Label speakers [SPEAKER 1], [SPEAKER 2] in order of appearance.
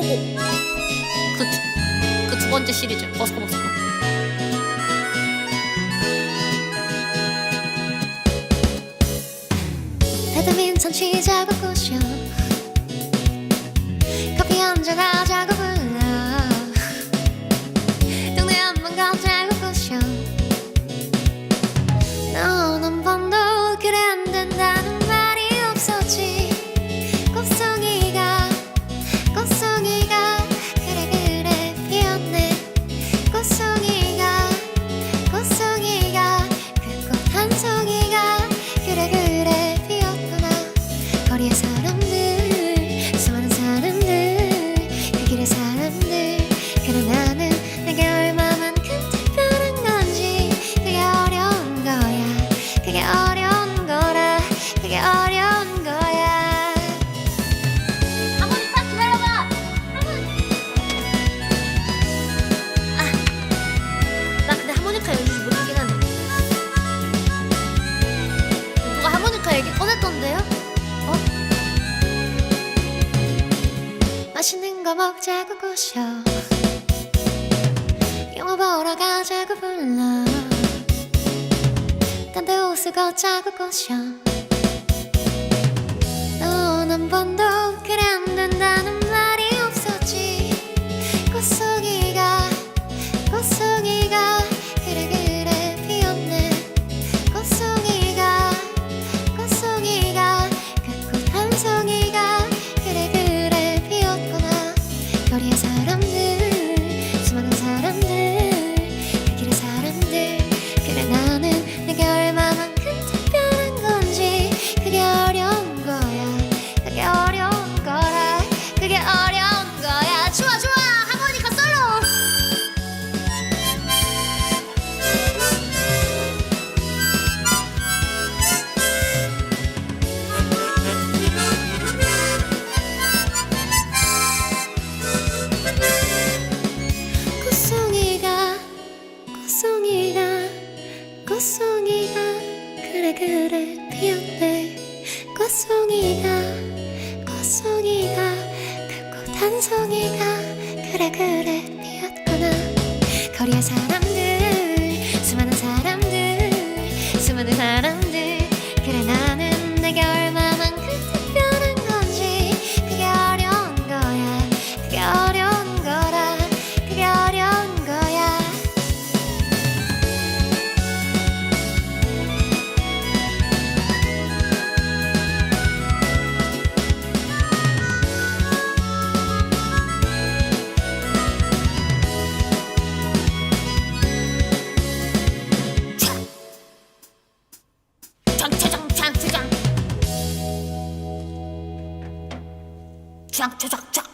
[SPEAKER 1] 버스커버 그, 그두 그 번째 시리즈 버스커 버스커.
[SPEAKER 2] 배드민턴 치자고 꼬셔 커피 한잔 하 맛있는 거 먹자고 꼬셔. 영화 보러 가자고 불러. 단도 옷을 걷자고 꼬셔. 넌한 번도 꽃송이가 꽃송이가 그 꽃 한 송이가 그래 그래 피었구나. 거리의 사람들 수많은 사람들 수많은 사람들
[SPEAKER 1] ャンチャチャチャ。